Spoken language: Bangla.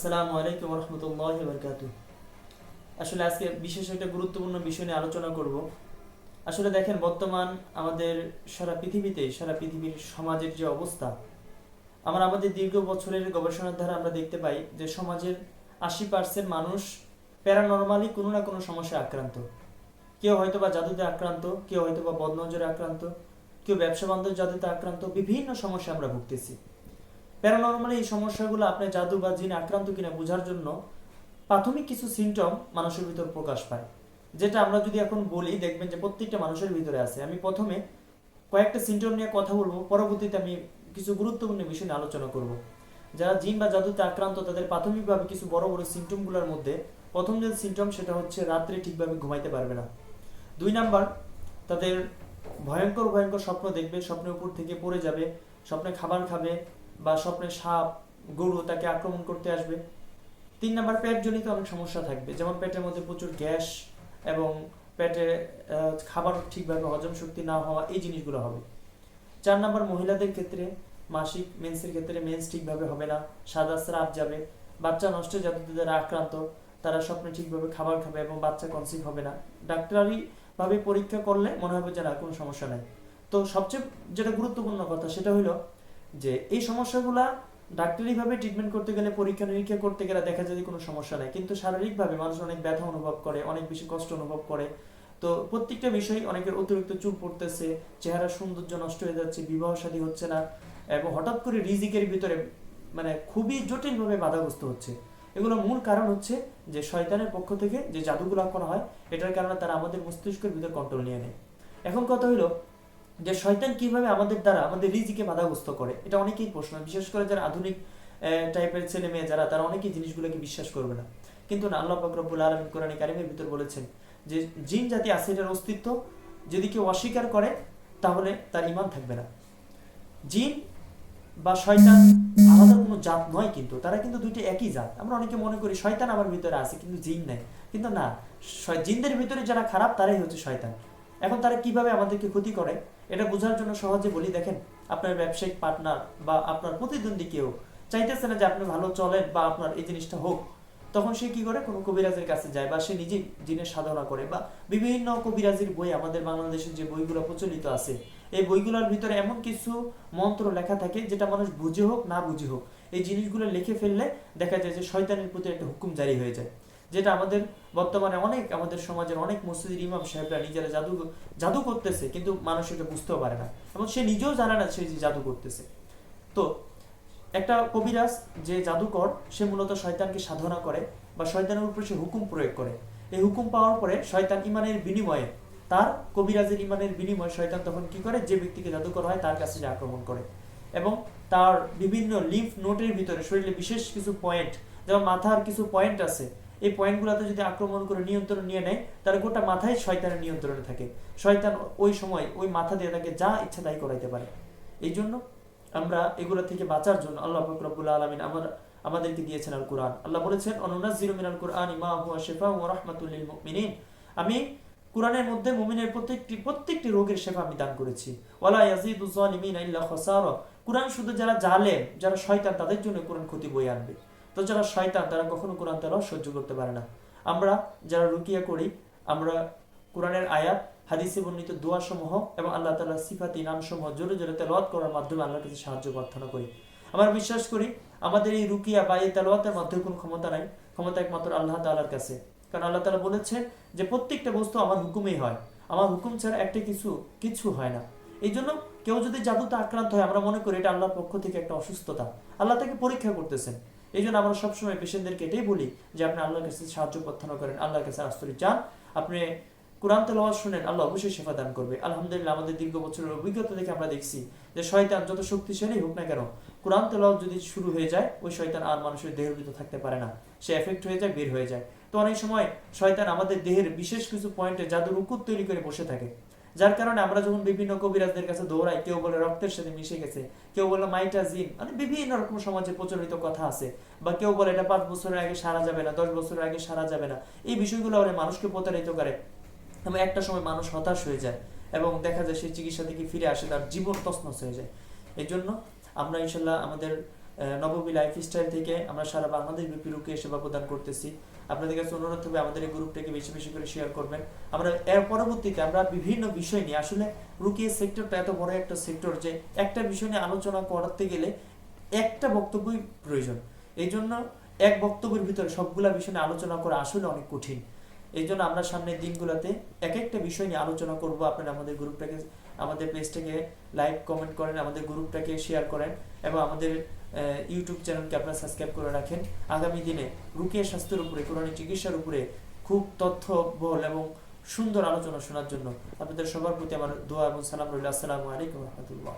আসসালামু আলাইকুম রহমতুল্লাহ বরকাতু আসলে আজকে বিশেষ একটা গুরুত্বপূর্ণ বিষয় নিয়ে আলোচনা করব। আসলে দেখেন, বর্তমান আমাদের সারা পৃথিবীতে, সারা পৃথিবীর সমাজের যে অবস্থা, আমরা আমাদের দীর্ঘ বছরের গবেষণার দ্বারা আমরা দেখতে পাই যে সমাজের আশি পার্সেন্ট মানুষ প্যারানর্মালি কোনো না কোনো সমস্যায় আক্রান্ত। কেউ হয়তো বা জাদুতে আক্রান্ত, কেউ হয়তো বা বদনজরে আক্রান্ত, কেউ ব্যবসা বান্ধব জাদুতে আক্রান্ত, বিভিন্ন সমস্যা আমরা ভুগতেছি। প্যারানর্মালি এই সমস্যাগুলো আপনার জাদু বা জিন আক্রান্ত কিনা বোঝার জন্য প্রাথমিক কিছু সিমটম মানুষের ভিতর প্রকাশ পায়। যেটা আমরা যদি এখন বলি, দেখবেন যে প্রত্যেকটা মানুষের ভিতরে আছে। আমি প্রথমে কয়েকটা সিমটম নিয়ে কথা বলব, পরবর্তীতে আমি কিছু গুরুত্বপূর্ণ বিষয় নিয়ে আলোচনা করব। যারা জিন বা জাদুতে আক্রান্ত, তাদের প্রাথমিকভাবে কিছু বড় বড় সিমটমগুলোর মধ্যে প্রথম যে সিমটম সেটা হচ্ছে রাত্রে ঠিকভাবে ঘুমাইতে পারবে না। দুই নাম্বার, তাদের ভয়ঙ্কর ভয়ঙ্কর স্বপ্ন দেখবে, স্বপ্নের উপর থেকে পড়ে যাবে, স্বপ্নে খাবার খাবে বা স্বপ্নে সাপ, গরু তাকে আক্রমণ করতে আসবে। তিন নাম্বার, পেটজনিত অনেক সমস্যা থাকবে। যেমন পেটের মধ্যে প্রচুর গ্যাস এবং পেটে খাবার ঠিকভাবে হজম শক্তি না হওয়া এই জিনিসগুলো হবে। চার নাম্বার, মহিলাদের ক্ষেত্রে মাসিক মেন্সের ক্ষেত্রে মেন্স ঠিকভাবে হবে না, সাদা স্রাব যাবে, বাচ্চা নষ্ট যাদের দ্বারা আক্রান্ত, তারা স্বপ্নে ঠিকভাবে খাবার খাবে এবং বাচ্চা কনসিভ হবে না। ডাক্তারি ভাবে পরীক্ষা করলে মনে হবে যে না কোনো সমস্যা নাই। তো সবচেয়ে যেটা গুরুত্বপূর্ণ কথা সেটা হলো যে এই সমস্যাগুলা ডাক্তারিভাবে ট্রিটমেন্ট করতে গেলে, পরীক্ষা নিরীক্ষা করতে গেলে দেখা যায় কোনো সমস্যা নাই। কিন্তু শারীরিকভাবে মানুষ অনেক ব্যথা অনুভব করে, অনেক বেশি কষ্ট অনুভব করে। তো প্রত্যেকটা বিষয় অনেকের অতিরিক্ত চুল পড়তেছে, চেহারা সৌন্দর্য নষ্ট হয়ে যাচ্ছে, বিবাহ শাদী হচ্ছে না এবং হঠাৎ করে রিজিকের ভিতরে মানে খুবই জটিলভাবে বাধাগ্রস্ত হচ্ছে। এগুলো মূল কারণ হচ্ছে যে শয়তানের পক্ষ থেকে যে জাদুগুলো করা হয়, এটার কারণে তারা আমাদের মস্তিষ্কের ভিতরে কন্ট্রোল নিয়ে নেয়। এখন কথা হলো যে শয়তান কীভাবে আমাদের দ্বারা, আমাদের রিজিকে বাধাগ্রস্ত করে? এটা অনেকেই প্রশ্ন, বিশেষ করে যারা আধুনিক টাইপের ছেলে মেয়ে যারা, তারা অনেকেই জিনিসগুলোকে বিশ্বাস করবে না। কিন্তু আল্লাহ রব্বুল আলমিন কোরআন কারিমের ভিতর বলেছেন যে, জিন জাতি আছে এটার অস্তিত্ব, যদি কেউ অস্বীকার করে, তাহলে তার ইমান থাকবে না। জিন বা শয়তান আলাদা কোনো জাত নয় কিন্তু, তারা কিন্তু দুইটি একই জাত। আমরা অনেকে মনে করি শয়তান আমার ভিতরে আছে, কিন্তু জিন নাই। কিন্তু না জিনদের ভিতরে যারা খারাপ, তারাই হচ্ছে শয়তান। এখন তারা কীভাবে আমাদেরকে ক্ষতি করে, এটা বোঝার জন্য সহজে বলি, দেখেন, আপনার ব্যবসায়িক পার্টনার বা আপনার প্রতিদ্বন্দ্বী কেউ চাইতেছে না যে আপনি ভালো চলেন বা আপনার এই জিনিসটা হোক, তখন সে কি করে? কোনো কবিরাজের কাছে যায় বা সে নিজে জিনের সাধনা করে বা বিভিন্ন কবিরাজির বই, আমাদের বাংলাদেশের যে বইগুলো প্রচলিত আছে, এই বইগুলোর ভিতরে এমন কিছু মন্ত্র লেখা থাকে যেটা মানুষ বুঝে হোক, না বুঝে হোক, এই জিনিসগুলো লিখে ফেললে দেখা যায় যে শয়তানের প্রতি একটা হুকুম জারি হয়ে যায়। যেটা আমাদের বর্তমানে অনেক আমাদের সমাজের অনেক মসজিদের ইমাম সাহেবরা নিজেরা জাদু জাদু করতেছে, কিন্তু মানুষ এটা বুঝতেও পারে না। এবং সে নিজেও জানে না সে যে জাদু করতেছে। তো, একটা কবিরাজ যে জাদুকর, সে মূলত শয়তানকে সাধনা করে বা শয়তানের উপরে সে হুকুম প্রয়োগ করে। এই হুকুম পাওয়ার পরে শয়তান ইমানের বিনিময়ে, তার কবিরাজের ইমানের বিনিময়ে শয়তান তখন কি করে? যে ব্যক্তিকে জাদুকর হয়, তার কাছে আক্রমণ করে। এবং তার বিভিন্ন লিম্ফ নোটের ভিতরে শরীরে বিশেষ কিছু পয়েন্ট যেমন মাথার কিছু পয়েন্ট আছে এই পয়েন্টগুলোতে যদি আক্রমণ করে নিয়ন্ত্রণ নিয়ে নেয়, তাহলে গোটা মাথায় শয়তানের নিয়ন্ত্রণে থাকে। শয়তান ওই সময় ওই মাথা দিয়ে তাকে যা ইচ্ছা তাই করাইতে পারে। এই জন্য আমরা এগুলো থেকে বাঁচার জন্য আল্লাহ পাক রব্বুল আলামিন আমার, আমাদেরকে দিয়েছেন আল কোরআন আল্লাহ বলেছেন, অনুনাজ্জিলু মিনাল কুরআনি মা হুয়া শিফাউ ওয়া রাহমাতুল লিল মুমিনিন। আমি কোরআনের মধ্যে মুমিনের প্রত্যেকটি প্রত্যেকটি রোগের সেবা আমি দান করেছি। ওয়ালা ইয়াজিদু যালিমিনা ইল্লা খাসারা। কোরআন শুধু যারা জালেম, যারা শয়তান, তাদের জন্য কোরআন ক্ষতি বই আনবে। তো যারা শয়তান, তারা কখনো কোরআন তেলাওয়াত সহ্য করতে পারে না। আমরা যারা রুকিয়া করি, আমরা কোরআনের আয়াত, হাদিসে বর্ণিত দোয়া সমূহ এবং আল্লাহ তাআলার সিফাতি নাম সমূহ জোরে জোরে তেলাওয়াত করার মাধ্যমে আল্লাহর কাছে সাহায্য প্রার্থনা করি। আমরা বিশ্বাস করি, আমাদের এই রুকিয়া বা এই তেলাওয়াতের মধ্যে কোনো ক্ষমতা নাই, ক্ষমতা একমাত্র আল্লাহ তাআলার কাছে। কারণ আল্লাহ তালা বলেছেন যে, প্রত্যেকটা বস্তু আমার হুকুমেই হয়। আমার হুকুম ছাড়া একটা কিছু কিছু হয় না। এই জন্য কেউ যদি জাদুতে আক্রান্ত হয়, আমরা মনে করি এটা আল্লাহর পক্ষ থেকে একটা অসুস্থতা। আল্লাহ তাকে পরীক্ষা করতেছেন। এই জন্য আমরা সবসময় পেশেন্টদেরকে এটাই বলি যে আপনি আল্লাহর কাছে সাহায্য প্রার্থনা করেন, আল্লাহর কাছে আশ্রয় চান। আপনি কোরআন তেলাওয়াত শুনেন, আল্লাহ অবশ্যই সেবা দান করবে। আলহামদুলিল্লাহ, আমাদের দীর্ঘ বছরের অভিজ্ঞতা থেকে আমরা দেখছি যে শয়তান যত শক্তিশালী হোক না কেন, কোরআন তেলাওয়াত যদি শুরু হয়ে যায়, ওই শয়তান আর মানুষের দেহের ভিতর থাকতে পারে না। সে এফেক্ট হয়ে যায়, বের হয়ে যায়। তো অনেক সময় শয়তান আমাদের দেহের বিশেষ কিছু পয়েন্টে জাদুর উকুত তৈরি করে বসে থাকে। যার কারণে আমরা যখন বিভিন্ন কবিরাজদের কাছে দৌড়াই, কেউ বলে রক্তের সাথে মিশে গেছে, কেউ বলে মাইটাজিন মানে বিভিন্ন রকম সমাজে প্রচলিত কথা আছে, বা কেউ বলে এটা পাঁচ বছরের আগে সারা যাবে না, দশ বছরের আগে সারা যাবে না, এই বিষয়গুলো আবার মানুষকে প্রতারিত করে এবং একটা সময় মানুষ হতাশ হয়ে যায় এবং দেখা যায় সেই চিকিৎসা থেকে ফিরে আসে, তার জীবন তছনছ হয়ে যায়। এই জন্য আমরা ইনশাল্লাহ আমাদের নববী লাইফ স্টাইল থেকে আমরা সারা বাংলাদেশ ব্যাপী রুকিয়ে সেবা প্রদান করতেছি। আপনাদের কাছে অনুরোধ হবে আমাদের এই গ্রুপটাকে বেশি বেশি করে শেয়ার করবেন। আমরা এর পরবর্তীতে আমরা বিভিন্ন বিষয় নিয়ে, আসলে রুকিয়ে সেক্টরটা এত বড় একটা সেক্টর যে একটা বিষয় নিয়ে আলোচনা করতে গেলে একটা বক্তব্যই প্রয়োজন। এই জন্য এক বক্তব্যের ভিতরে সবগুলা বিষয় নিয়ে আলোচনা করা আসলে অনেক কঠিন। এই জন্য আমরা সামনের দিনগুলোতে এক একটা বিষয় নিয়ে আলোচনা করব। আপনারা আমাদের গ্রুপটাকে, আমাদের পেজটাকে লাইক, কমেন্ট করেন, আমাদের গ্রুপটাকে শেয়ার করেন এবং আমাদের ইউটিউব চ্যানেলকে আপনারা সাবস্ক্রাইব করে রাখেন। আগামী দিনে রুকিয়া স্বাস্থ্যের উপরে কোরআনিক চিকিৎসার উপরে খুব তথ্যবহুল এবং সুন্দর আলোচনা শোনার জন্য আপনাদের সবার প্রতি আমার দোয়া এবং সালাম রইল। আসসালামু আলাইকুম রহমতুল্লাহ।